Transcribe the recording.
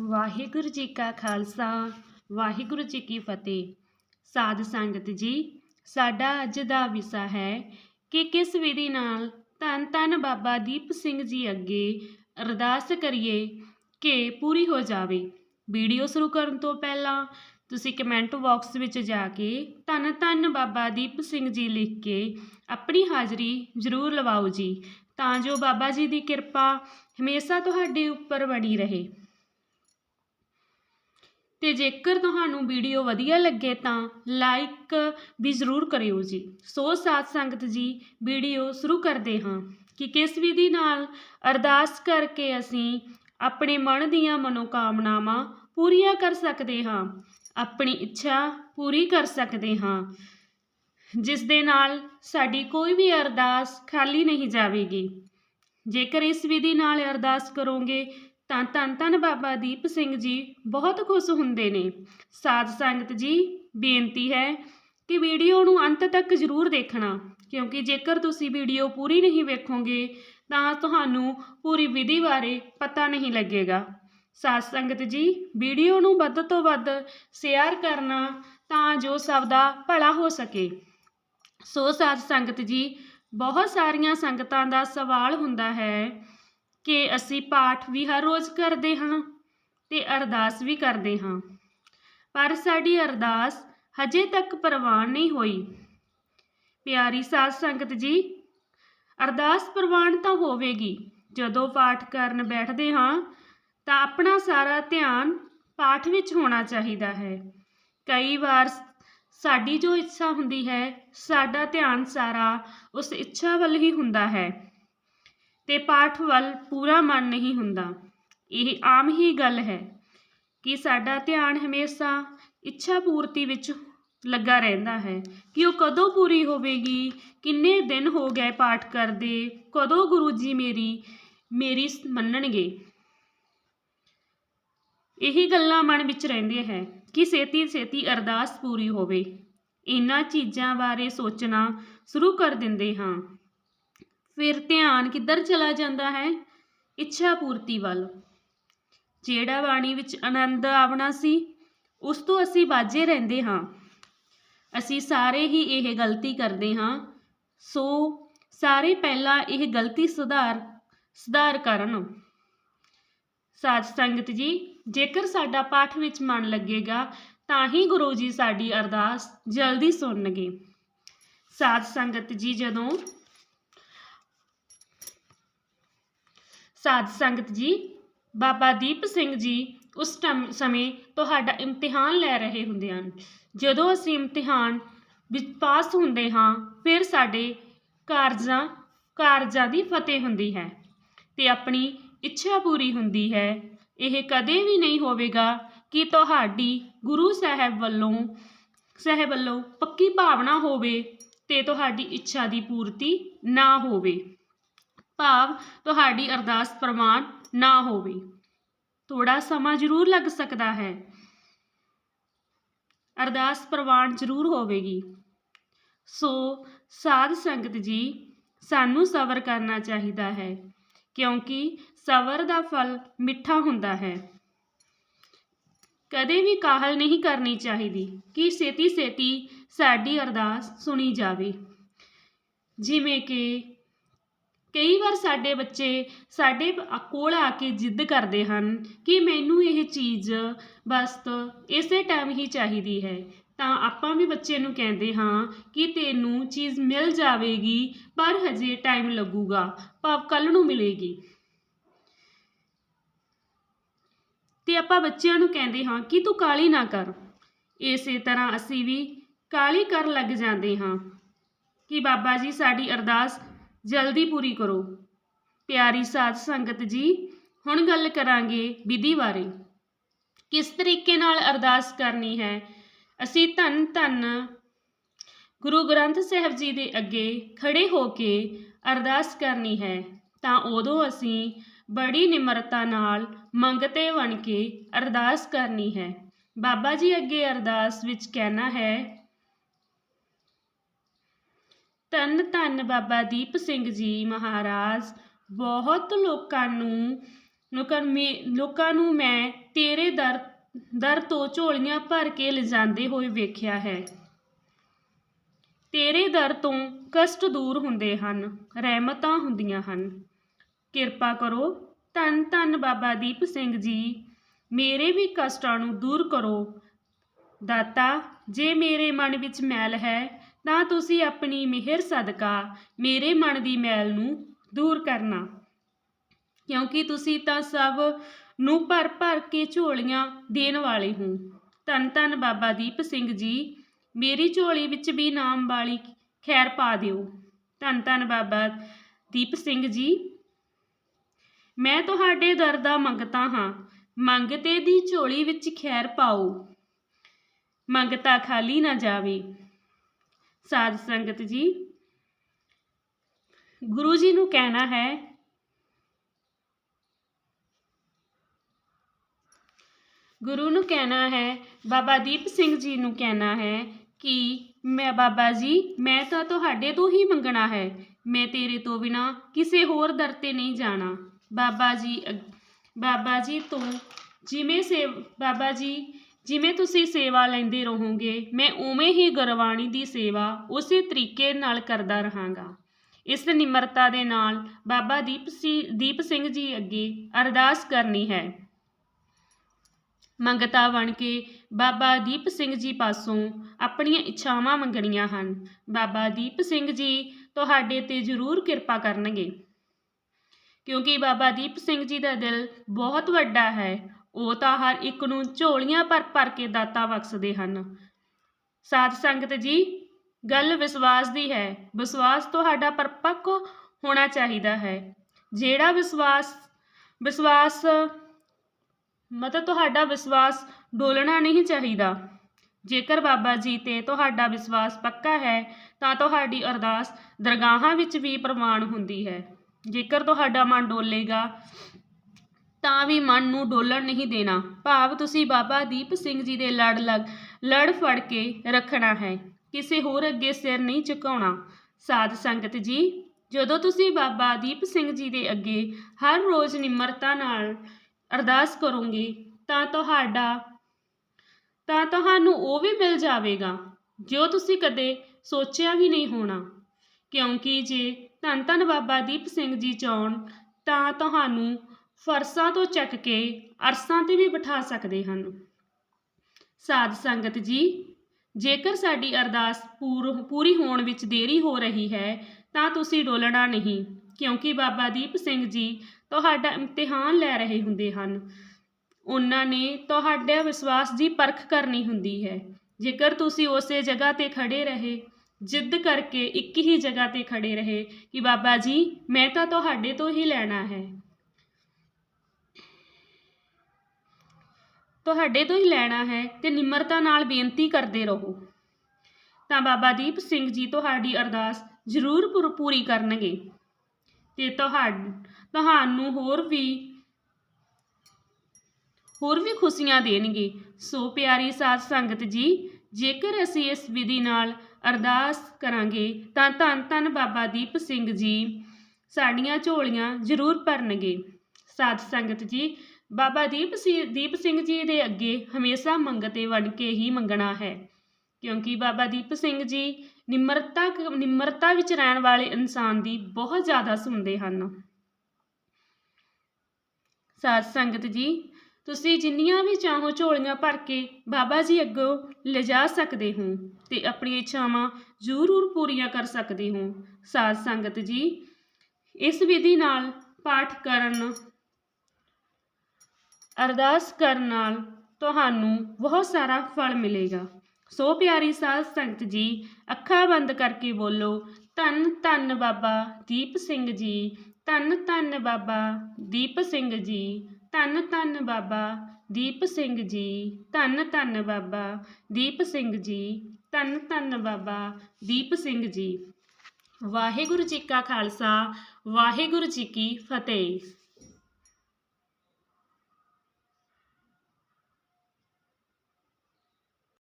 ਵਾਹਿਗੁਰੂ ਜੀ ਕਾ ਖਾਲਸਾ, ਵਾਹਿਗੁਰੂ ਜੀ ਕੀ ਫਤਿਹ। ਸਾਧ ਸੰਗਤ ਜੀ, ਸਾਡਾ ਅੱਜ ਦਾ ਵਿਸ਼ਾ ਹੈ ਕਿ ਕਿਸ ਵਿਧੀ ਨਾਲ ਧੰਨ ਧੰਨ ਬਾਬਾ ਦੀਪ ਸਿੰਘ ਜੀ ਅੱਗੇ ਅਰਦਾਸ ਕਰੀਏ ਕਿ ਪੂਰੀ ਹੋ ਜਾਵੇ। ਵੀਡੀਓ ਸ਼ੁਰੂ ਕਰਨ ਤੋਂ ਪਹਿਲਾਂ ਤੁਸੀਂ ਕਮੈਂਟ ਬਾਕਸ ਵਿੱਚ ਜਾ ਕੇ ਧੰਨ ਧੰਨ ਬਾਬਾ ਦੀਪ ਸਿੰਘ ਜੀ ਲਿਖ ਕੇ ਆਪਣੀ ਹਾਜ਼ਰੀ ਜ਼ਰੂਰ ਲਵਾਓ ਜੀ, ਤਾਂ ਜੋ ਬਾਬਾ ਜੀ ਦੀ ਕਿਰਪਾ ਹਮੇਸ਼ਾ ਤੁਹਾਡੇ ਉੱਪਰ ਬਣੀ ਰਹੇ। ਅਤੇ ਜੇਕਰ ਤੁਹਾਨੂੰ ਵੀਡੀਓ ਵਧੀਆ ਲੱਗੇ ਤਾਂ ਲਾਈਕ ਵੀ ਜ਼ਰੂਰ ਕਰਿਓ ਜੀ। ਸੋ ਸਾਧ ਸੰਗਤ ਜੀ, ਵੀਡੀਓ ਸ਼ੁਰੂ ਕਰਦੇ ਹਾਂ ਕਿ ਕਿਸ ਵਿਧੀ ਨਾਲ ਅਰਦਾਸ ਕਰਕੇ ਅਸੀਂ ਆਪਣੇ ਮਨ ਦੀਆਂ ਮਨੋਕਾਮਨਾਵਾਂ ਪੂਰੀਆਂ ਕਰ ਸਕਦੇ ਹਾਂ, ਆਪਣੀ ਇੱਛਾ ਪੂਰੀ ਕਰ ਸਕਦੇ ਹਾਂ, ਜਿਸ ਦੇ ਨਾਲ ਸਾਡੀ ਕੋਈ ਵੀ ਅਰਦਾਸ ਖਾਲੀ ਨਹੀਂ ਜਾਵੇਗੀ। ਜੇਕਰ ਇਸ ਵਿਧੀ ਨਾਲ ਅਰਦਾਸ ਕਰੋਗੇ ਤਾਂ ਧੰਨ ਧੰਨ ਬਾਬਾ ਦੀਪ ਸਿੰਘ ਜੀ ਬਹੁਤ ਖੁਸ਼ ਹੁੰਦੇ ਨੇ। ਸਾਧ ਸੰਗਤ ਜੀ, ਬੇਨਤੀ ਹੈ ਕਿ ਵੀਡੀਓ ਨੂੰ ਅੰਤ ਤੱਕ ਜ਼ਰੂਰ ਦੇਖਣਾ, ਕਿਉਂਕਿ ਜੇਕਰ ਤੁਸੀਂ ਵੀਡੀਓ ਪੂਰੀ ਨਹੀਂ ਵੇਖੋਗੇ, ਤਾਂ ਤੁਹਾਨੂੰ ਪੂਰੀ ਵਿਧੀ ਬਾਰੇ ਪਤਾ ਨਹੀਂ ਲੱਗੇਗਾ। ਸਾਧ ਸੰਗਤ ਜੀ, ਵੀਡੀਓ ਨੂੰ ਵੱਧ ਤੋਂ ਵੱਧ ਸ਼ੇਅਰ ਕਰਨਾ ਤਾਂ ਜੋ ਸਭ ਦਾ ਭਲਾ ਹੋ ਸਕੇ। ਸੋ ਸਾਧ ਸੰਗਤ ਜੀ, ਬਹੁਤ ਸਾਰੀਆਂ ਸੰਗਤਾਂ ਦਾ ਸਵਾਲ ਹੁੰਦਾ ਹੈ ਕਿ ਅਸੀਂ ਪਾਠ ਵੀ ਹਰ ਰੋਜ਼ ਕਰਦੇ ਹਾਂ ਤੇ ਅਰਦਾਸ ਵੀ ਕਰਦੇ ਹਾਂ। ਪਰ ਸਾਡੀ ਅਰਦਾਸ ਹਜੇ ਤੱਕ ਪ੍ਰਵਾਨ ਨਹੀਂ ਹੋਈ। ਪਿਆਰੀ ਸਾਧ ਸੰਗਤ ਜੀ, ਅਰਦਾਸ ਪ੍ਰਵਾਨ ਤਾਂ ਹੋਵੇਗੀ। ਜਦੋਂ ਪਾਠ ਕਰਨ ਬੈਠਦੇ ਹਾਂ, ਤਾਂ ਆਪਣਾ ਸਾਰਾ ਧਿਆਨ ਪਾਠ ਵਿੱਚ ਹੋਣਾ ਚਾਹੀਦਾ ਹੈ। ਕਈ ਵਾਰ ਸਾਡੀ ਜੋ ਇੱਛਾ ਹੁੰਦੀ ਹੈ, ਸਾਡਾ ਧਿਆਨ ਸਾਰਾ ਉਸ ਇੱਛਾ ਵੱਲ ਹੀ ਹੁੰਦਾ ਹੈ। ਤੇ ਪਾਠ ਵੱਲ ਪੂਰਾ ਮਨ ਨਹੀਂ ਹੁੰਦਾ। ਇਹ ਆਮ ਹੀ ਗੱਲ ਹੈ ਕਿ ਸਾਡਾ ਧਿਆਨ ਹਮੇਸ਼ਾ ਇੱਛਾ ਪੂਰਤੀ ਵਿੱਚ ਲੱਗਾ ਰਹਿੰਦਾ ਹੈ ਕਿ ਉਹ ਕਦੋਂ ਪੂਰੀ ਹੋਵੇਗੀ, ਕਿੰਨੇ ਦਿਨ ਹੋ ਗਏ ਪਾਠ ਕਰਦੇ, ਕਦੋਂ ਗੁਰੂ ਜੀ ਮੇਰੀ ਮੇਰੀ ਮੰਨਣਗੇ। ਇਹੀ ਗੱਲਾਂ ਮਨ ਵਿੱਚ ਰਹਿੰਦੀਆਂ ਹੈ ਕਿ ਛੇਤੀ ਛੇਤੀ ਅਰਦਾਸ ਪੂਰੀ ਹੋਵੇ। ਇਹਨਾਂ ਚੀਜ਼ਾਂ ਬਾਰੇ ਸੋਚਣਾ ਸ਼ੁਰੂ ਕਰ ਦਿੰਦੇ ਹਾਂ। ਫਿਰ ਧਿਆਨ ਕਿੱਧਰ ਚਲਾ ਜਾਂਦਾ ਹੈ? ਇੱਛਾ ਪੂਰਤੀ ਵੱਲ। ਜਿਹੜਾ ਬਾਣੀ ਵਿੱਚ ਆਨੰਦ ਆਵਣਾ ਸੀ, ਉਸ ਤੋਂ ਅਸੀਂ ਬਾਝੇ ਰਹਿੰਦੇ ਹਾਂ। ਅਸੀਂ ਸਾਰੇ ਹੀ ਇਹ ਗਲਤੀ ਕਰਦੇ ਹਾਂ। ਸੋ ਸਾਰੇ ਪਹਿਲਾਂ ਇਹ ਗਲਤੀ ਸੁਧਾਰ ਸੁਧਾਰ ਕਰਨ। ਸਾਧ ਸੰਗਤ ਜੀ, ਜੇਕਰ ਸਾਡਾ ਪਾਠ ਵਿੱਚ ਮਨ ਲੱਗੇਗਾ, ਤਾਂ ਹੀ ਗੁਰੂ ਜੀ ਸਾਡੀ ਅਰਦਾਸ ਜਲਦੀ ਸੁਣਨਗੇ। ਸਾਧ ਸੰਗਤ ਜੀ ਜਦੋਂ ਸਾਧ ਸੰਗਤ ਜੀ, ਬਾਬਾ ਦੀਪ ਸਿੰਘ ਜੀ ਉਸ ਟਮ- ਸਮੇਂ ਤੁਹਾਡਾ ਇਮਤਿਹਾਨ ਲੈ ਰਹੇ ਹੁੰਦੇ ਹਨ। ਜਦੋਂ ਅਸੀਂ ਇਮਤਿਹਾਨ ਵਿੱਚ ਪਾਸ ਹੁੰਦੇ ਹਾਂ, ਫਿਰ ਸਾਡੇ ਕਾਰਜਾਂ ਕਾਰਜਾਂ ਦੀ ਫਤਿਹ ਹੁੰਦੀ ਹੈ ਤੇ ਆਪਣੀ ਇੱਛਾ ਪੂਰੀ ਹੁੰਦੀ ਹੈ। ਇਹ ਕਦੇ ਵੀ ਨਹੀਂ ਹੋਵੇਗਾ ਕਿ ਤੁਹਾਡੀ ਗੁਰੂ ਸਾਹਿਬ ਵੱਲੋਂ ਸਾਹਿਬ ਵੱਲੋਂ ਪੱਕੀ ਭਾਵਨਾ ਹੋਵੇ ਤੇ ਤੁਹਾਡੀ ਇੱਛਾ ਦੀ ਪੂਰਤੀ ਨਾ ਹੋਵੇ। ਭਾਵ ਤੁਹਾਡੀ ਅਰਦਾਸ ਪ੍ਰਮਾਣ ਨਾ ਹੋਵੇ। ਥੋੜਾ ਸਮਾਂ ਜ਼ਰੂਰ ਲੱਗ ਸਕਦਾ ਹੈ। ਅਰਦਾਸ ਪ੍ਰਵਾਨ ਜ਼ਰੂਰ ਹੋਵੇਗੀ। ਸੋ ਸਾਧ ਸੰਗਤ ਜੀ, ਸਾਨੂੰ ਸਬਰ ਕਰਨਾ ਚਾਹੀਦਾ ਹੈ, ਕਿਉਂਕਿ ਸਬਰ ਦਾ ਫਲ ਮਿੱਠਾ ਹੁੰਦਾ ਹੈ। ਕਦੇ ਵੀ ਕਾਹਲ ਨਹੀਂ ਕਰਨੀ ਚਾਹੀਦੀ ਕਿ ਛੇਤੀ ਛੇਤੀ ਸਾਡੀ ਅਰਦਾਸ ਸੁਣੀ ਜਾਵੇ। ਜਿਵੇਂ ਕਿ ਕਈ ਵਾਰ ਸਾਡੇ ਬੱਚੇ ਸਾਡੇ ਕੋਲ ਆ ਕੇ ਜਿੱਦ ਕਰਦੇ ਹਨ ਕਿ ਮੈਨੂੰ ਇਹ ਚੀਜ਼ ਬਸ ਇਸੇ ਟਾਈਮ ਹੀ ਚਾਹੀਦੀ ਹੈ। ਤਾਂ ਆਪਾਂ ਵੀ ਬੱਚੇ ਨੂੰ ਕਹਿੰਦੇ ਹਾਂ ਕਿ ਤੈਨੂੰ ਚੀਜ਼ ਮਿਲ ਜਾਵੇਗੀ, ਪਰ ਹਜੇ ਟਾਈਮ ਲੱਗੂਗਾ। ਭਾਵ ਕੱਲ ਨੂੰ ਮਿਲੇਗੀ। ਤੇ ਆਪਾਂ ਬੱਚਿਆਂ ਨੂੰ ਕਹਿੰਦੇ ਹਾਂ ਕਿ ਤੂੰ ਕਾਲੀ ਨਾ ਕਰ। ਇਸੇ ਤਰ੍ਹਾਂ ਅਸੀਂ ਵੀ ਕਾਲੀ ਕਰਨ ਲੱਗ ਜਾਂਦੇ ਹਾਂ ਕਿ ਬਾਬਾ ਜੀ ਸਾਡੀ ਅਰਦਾਸ ਜਲਦੀ ਪੂਰੀ ਕਰੋ। ਪਿਆਰੀ ਸਾਧ ਸੰਗਤ ਜੀ, ਹੁਣ ਗੱਲ ਕਰਾਂਗੇ ਵਿਧੀ ਬਾਰੇ। ਕਿਸ ਤਰੀਕੇ ਨਾਲ ਅਰਦਾਸ ਕਰਨੀ ਹੈ? ਅਸੀਂ ਧੰਨ ਧੰਨ ਗੁਰੂ ਗ੍ਰੰਥ ਸਾਹਿਬ ਜੀ ਦੇ ਅੱਗੇ ਖੜੇ ਹੋ ਕੇ ਅਰਦਾਸ ਕਰਨੀ ਹੈ। ਤਾਂ ਉਦੋਂ ਅਸੀਂ ਬੜੀ ਨਿਮਰਤਾ ਨਾਲ ਮੰਗਤੇ ਬਣ ਕੇ ਅਰਦਾਸ ਕਰਨੀ ਹੈ। ਬਾਬਾ ਜੀ ਅੱਗੇ ਅਰਦਾਸ ਵਿੱਚ ਕਹਿਣਾ ਹੈ ਧੰਨ ਧੰਨ ਬਾਬਾ ਦੀਪ ਸਿੰਘ ਜੀ ਮਹਾਰਾਜ। ਬਹੁਤ ਲੋਕਾਂ ਨੂੰ, ਲੋਕਾਂ ਮੇ- ਲੋਕਾਂ ਨੂੰ ਮੈਂ ਤੇਰੇ ਦਰ ਦਰ ਤੋਂ ਝੋਲੀਆਂ ਭਰ ਕੇ ਲਿਜਾਂਦੇ ਹੋਏ ਵੇਖਿਆ ਹੈ। ਤੇਰੇ ਦਰ ਤੋਂ ਕਸ਼ਟ ਦੂਰ ਹੁੰਦੇ ਹਨ, ਰਹਿਮਤਾਂ ਹੁੰਦੀਆਂ ਹਨ। ਕਿਰਪਾ ਕਰੋ, ਧੰਨ ਧੰਨ ਬਾਬਾ ਦੀਪ ਸਿੰਘ ਜੀ, ਮੇਰੇ ਵੀ ਕਸ਼ਟਾਂ ਨੂੰ ਦੂਰ ਕਰੋ। ਦਾਤਾ, ਜੇ ਮੇਰੇ ਮਨ ਵਿੱਚ ਮੈਲ ਹੈ ਤਾਂ ਤੁਸੀਂ ਆਪਣੀ ਮਿਹਰ ਸਦਕਾ ਮੇਰੇ ਮਨ ਦੀ ਮੈਲ ਨੂੰ ਦੂਰ ਕਰਨਾ। ਕਿਉਂਕਿ ਤੁਸੀਂ ਤਾਂ ਸਭ ਨੂੰ ਭਰ ਭਰ ਕੇ ਝੋਲੀਆਂ ਦੇਣ ਵਾਲੇ ਹੋ। ਧੰਨ ਧੰਨ ਬਾਬਾ ਦੀਪ ਸਿੰਘ ਜੀ, ਮੇਰੀ ਝੋਲੀ ਵਿੱਚ ਵੀ ਨਾਮ ਵਾਲੀ ਖੈਰ ਪਾ ਦਿਓ। ਧੰਨ ਧੰਨ ਬਾਬਾ ਦੀਪ ਸਿੰਘ ਜੀ। ਮੈਂ ਤੁਹਾਡੇ ਦਰ ਦਾ ਮੰਗਤਾ ਹਾਂ। ਮੰਗਤੇ ਦੀ ਝੋਲੀ ਵਿੱਚ ਖੈਰ ਪਾਓ। ਮੰਗਤਾ ਖਾਲੀ ਨਾ ਜਾਵੇ। ਸਾਧ ਸੰਗਤ ਜੀ। ਗੁਰੂ ਜੀ ਨੂੰ ਕਹਿਣਾ ਹੈ, ਗੁਰੂ ਨੂੰ ਕਹਿਣਾ ਹੈ, ਬਾਬਾ ਦੀਪ ਸਿੰਘ ਜੀ ਨੂੰ ਕਹਿਣਾ ਹੈ ਕਿ ਮੈਂ ਬਾਬਾ ਜੀ, ਮੈਂ ਤਾਂ ਤੁਹਾਡੇ ਤੋਂ ਹੀ ਮੰਗਣਾ ਹੈ, ਮੈਂ ਤੇਰੇ ਤੋਂ ਬਿਨਾ ਕਿਸੇ ਹੋਰ ਦਰ ਤੇ ਨਹੀਂ ਜਾਣਾ। ਬਾਬਾ ਜੀ ਅਗ- ਬਾਬਾ ਜੀ ਤੋਂ ਜਿਵੇਂ ਸੇ ਬਾਬਾ ਜੀ ਜਿਵੇਂ ਤੁਸੀਂ ਸੇਵਾ ਲੈਂਦੇ ਰਹੋਗੇ, ਮੈਂ ਉਵੇਂ ਹੀ ਗੁਰਬਾਣੀ ਦੀ ਸੇਵਾ ਉਸੇ ਤਰੀਕੇ ਨਾਲ ਕਰਦਾ ਰਹਾਂਗਾ। ਇਸ ਨਿਮਰਤਾ ਦੇ ਨਾਲ ਬਾਬਾ ਦੀਪ ਸੀ, ਦੀਪ ਸਿੰਘ ਜੀ ਅੱਗੇ ਅਰਦਾਸ ਕਰਨੀ ਹੈ। ਮੰਗਤਾ ਬਣ ਕੇ ਬਾਬਾ ਦੀਪ ਸਿੰਘ ਜੀ ਪਾਸੋਂ ਆਪਣੀਆਂ ਇੱਛਾਵਾਂ ਮੰਗਣੀਆਂ ਹਨ। ਬਾਬਾ ਦੀਪ ਸਿੰਘ ਜੀ, ਤੁਹਾਡੇ ਤੇ ਜ਼ਰੂਰ ਕਿਰਪਾ ਕਰਨਗੇ। ਕਿਉਂਕਿ ਬਾਬਾ ਦੀਪ ਸਿੰਘ ਜੀ ਦਾ ਦਿਲ ਬਹੁਤ ਵੱਡਾ ਹੈ। ਉਹ ਤਾਂ ਹਰ ਇੱਕ ਨੂੰ ਝੋਲੀਆਂ ਭਰ ਭਰ ਕੇ ਦਾਤਾ ਬਖਸ਼ਦੇ ਹਨ। ਸਾਧ ਸੰਗਤ ਜੀ, ਗੱਲ ਵਿਸ਼ਵਾਸ ਦੀ ਹੈ। ਵਿਸ਼ਵਾਸ ਤੁਹਾਡਾ ਪਰਪੱਕ ਹੋਣਾ ਚਾਹੀਦਾ ਹੈ। ਜਿਹੜਾ ਵਿਸ਼ਵਾਸ ਵਿਸ਼ਵਾਸ, ਮਤਲਬ ਤੁਹਾਡਾ ਵਿਸ਼ਵਾਸ ਡੋਲਣਾ ਨਹੀਂ ਚਾਹੀਦਾ। ਜੇਕਰ ਬਾਬਾ ਜੀ ਤੇ ਤੁਹਾਡਾ ਵਿਸ਼ਵਾਸ ਪੱਕਾ ਹੈ, ਤਾਂ ਤੁਹਾਡੀ ਅਰਦਾਸ ਦਰਗਾਹਾਂ ਵਿੱਚ ਵੀ ਪ੍ਰਮਾਣ ਹੁੰਦੀ ਹੈ। ਜੇਕਰ ਤੁਹਾਡਾ ਮਨ ਡੋਲੇਗਾ ਤਾਂ ਵੀ ਮਨ ਨੂੰ ਡੋਲਣ ਨਹੀਂ ਦੇਣਾ। ਭਾਵ ਤੁਸੀਂ ਬਾਬਾ ਦੀਪ ਸਿੰਘ ਜੀ ਦੇ ਲੜ ਲਗ, ਲੜ ਫੜ ਕੇ ਰੱਖਣਾ ਹੈ। ਕਿਸੇ ਹੋਰ ਅੱਗੇ ਸਿਰ ਨਹੀਂ ਝੁਕਾਉਣਾ। ਸਾਧ ਸੰਗਤ ਜੀ, ਜਦੋਂ ਤੁਸੀਂ ਬਾਬਾ ਦੀਪ ਸਿੰਘ ਜੀ ਦੇ ਅੱਗੇ ਹਰ ਰੋਜ਼ ਨਿਮਰਤਾ ਨਾਲ ਅਰਦਾਸ ਕਰੋਗੇ, ਤਾਂ ਤੁਹਾਡਾ, ਤਾਂ ਤੁਹਾਨੂੰ ਉਹ ਵੀ ਮਿਲ ਜਾਵੇਗਾ, ਜੋ ਤੁਸੀਂ ਕਦੇ ਸੋਚਿਆ ਵੀ ਨਹੀਂ ਹੋਣਾ। ਕਿਉਂਕਿ ਜੇ ਧੰਨ ਧੰਨ ਬਾਬਾ ਦੀਪ ਸਿੰਘ ਜੀ ਚਾਹਣ, ਤਾਂ ਤੁਹਾਨੂੰ ਫਰਸਾਂ ਤੋਂ ਚੱਕ ਕੇ ਅਰਸਾਂ ਤੇ ਵੀ ਬਿਠਾ ਸਕਦੇ ਹਨ। ਸਾਧ ਸੰਗਤ ਜੀ, ਜੇਕਰ ਸਾਡੀ ਅਰਦਾਸ ਪੂਰ, ਪੂਰੀ ਹੋਣ ਵਿੱਚ ਦੇਰੀ ਹੋ ਰਹੀ ਹੈ, ਤਾਂ ਤੁਸੀਂ ਡੋਲਣਾ ਨਹੀਂ, ਕਿਉਂਕਿ ਬਾਬਾ ਦੀਪ ਸਿੰਘ ਜੀ ਤੁਹਾਡਾ ਇਮਤਿਹਾਨ ਲੈ ਰਹੇ ਹੁੰਦੇ ਹਨ। ਉਹਨਾਂ ਨੇ ਤੁਹਾਡੇ ਵਿਸ਼ਵਾਸ ਦੀ ਪਰਖ ਕਰਨੀ ਹੁੰਦੀ ਹੈ। ਜੇਕਰ ਤੁਸੀਂ ਉਸੇ ਜਗ੍ਹਾ ਤੇ ਖੜੇ ਰਹੇ, ਜਿੱਦ ਕਰਕੇ ਇੱਕ ਹੀ ਜਗ੍ਹਾ ਤੇ ਖੜੇ ਰਹੇ ਕਿ ਬਾਬਾ ਜੀ, ਮੈਂ ਤਾਂ ਤੁਹਾਡੇ ਤੋਂ ਹੀ ਲੈਣਾ ਹੈ। ਤੁਹਾਡੇ ਤੋਂ ਹੀ ਲੈਣਾ ਹੈ ਤੇ ਨਿਮਰਤਾ ਨਾਲ ਬੇਨਤੀ ਕਰਦੇ ਰਹੋ। ਤਾਂ ਬਾਬਾ ਦੀਪ ਸਿੰਘ ਜੀ ਤੁਹਾਡੀ ਅਰਦਾਸ ਜ਼ਰੂਰ ਪੂਰੀ ਕਰਨਗੇ। ਤੇ ਤੁਹਾਨੂੰ ਹੋਰ ਵੀ ਹੋਰ ਵੀ ਖੁਸ਼ੀਆਂ ਦੇਣਗੇ। ਸੋ ਪਿਆਰੀ ਸਾਧ ਸੰਗਤ ਜੀ, ਜੇਕਰ ਅਸੀਂ ਇਸ ਵਿਧੀ ਨਾਲ ਅਰਦਾਸ ਕਰਾਂਗੇ, ਤਾਂ ਧੰਨ ਧੰਨ ਬਾਬਾ ਦੀਪ ਸਿੰਘ ਜੀ, ਸਾਡੀਆਂ ਝੋਲੀਆਂ ਜ਼ਰੂਰ ਭਰਨਗੇ। ਸਾਧ ਸੰਗਤ ਜੀ ਬਾਬਾ ਦੀਪ ਸਿੰਘ ਦੀਪ ਸਿੰਘ ਜੀ ਦੇ ਅੱਗੇ ਹਮੇਸ਼ਾ ਮੰਗਤੇ ਬਣ ਕੇ ਹੀ ਮੰਗਣਾ ਹੈ। ਕਿਉਂਕਿ ਬਾਬਾ ਦੀਪ ਸਿੰਘ ਜੀ ਨਿਮਰਤਾ ਨਿਮਰਤਾ ਵਿੱਚ ਰਹਿਣ ਵਾਲੇ ਇਨਸਾਨ ਦੀ ਬਹੁਤ ਜ਼ਿਆਦਾ ਸੁਣਦੇ ਹਨ। ਸਾਧ ਸੰਗਤ ਜੀ, ਤੁਸੀਂ ਜਿੰਨੀਆਂ ਵੀ ਚਾਹੋ ਝੋਲੀਆਂ ਭਰ ਕੇ ਬਾਬਾ ਜੀ ਅੱਗੋਂ ਲਿਜਾ ਸਕਦੇ ਹੋ ਤੇ ਆਪਣੀਆਂ ਇੱਛਾਵਾਂ ਜ਼ਰੂਰ ਪੂਰੀਆਂ ਕਰ ਸਕਦੇ ਹੋ। ਸਾਧ ਸੰਗਤ ਜੀ, ਇਸ ਵਿਧੀ ਨਾਲ ਪਾਠ ਕਰਨ ਅਰਦਾਸ ਕਰਨ ਨਾਲ ਤੁਹਾਨੂੰ ਬਹੁਤ ਸਾਰਾ ਫਲ ਮਿਲੇਗਾ। ਸੋ ਪਿਆਰੀ ਸਾਧ ਸੰਗਤ ਜੀ, ਅੱਖਾਂ ਬੰਦ ਕਰਕੇ ਬੋਲੋ, ਧੰਨ ਧੰਨ ਬਾਬਾ ਦੀਪ ਸਿੰਘ ਜੀ, ਧੰਨ ਧੰਨ ਬਾਬਾ ਦੀਪ ਸਿੰਘ ਜੀ, ਧੰਨ ਧੰਨ ਬਾਬਾ ਦੀਪ ਸਿੰਘ ਜੀ, ਧੰਨ ਧੰਨ ਬਾਬਾ ਦੀਪ ਸਿੰਘ ਜੀ, ਧੰਨ ਧੰਨ ਬਾਬਾ ਦੀਪ ਸਿੰਘ ਜੀ। ਵਾਹਿਗੁਰੂ ਜੀ ਕਾ ਖਾਲਸਾ, ਵਾਹਿਗੁਰੂ ਜੀ ਕੀ ਫਤਿਹ।